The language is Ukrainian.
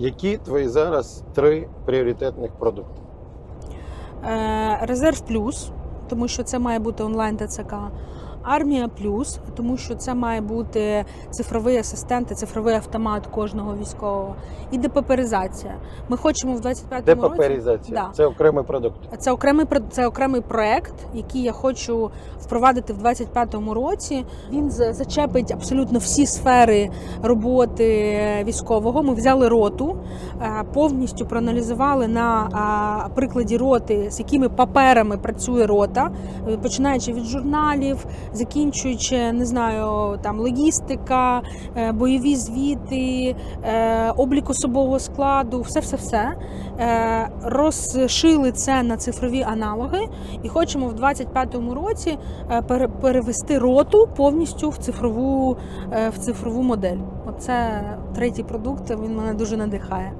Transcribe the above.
Які твої зараз три пріоритетних продукти? Е, Резерв плюс, тому що це має бути онлайн ТЦК. Армія плюс, тому що це має бути цифровий асистент і цифровий автомат кожного військового. І депаперизація. Ми хочемо в 25-му році. Депаперизація. Да. Це окремий продукт. Це окремий це окремий проект, який я хочу впровадити в 25-му році. Він за- зачепить абсолютно всі сфери роботи військового. Ми взяли роту, е, повністю проаналізували на прикладі роти, з якими паперами працює рота, е, починаючи від журналів, закінчуючи не знаю, там логістика, е, бойові звіти, е, облік особового складу, все, все, все. Розшили це на цифрові аналоги, і хочемо в 25-му році е, перевести роту повністю в цифрову, е, в цифрову модель. Оце третій продукт. Він мене дуже надихає.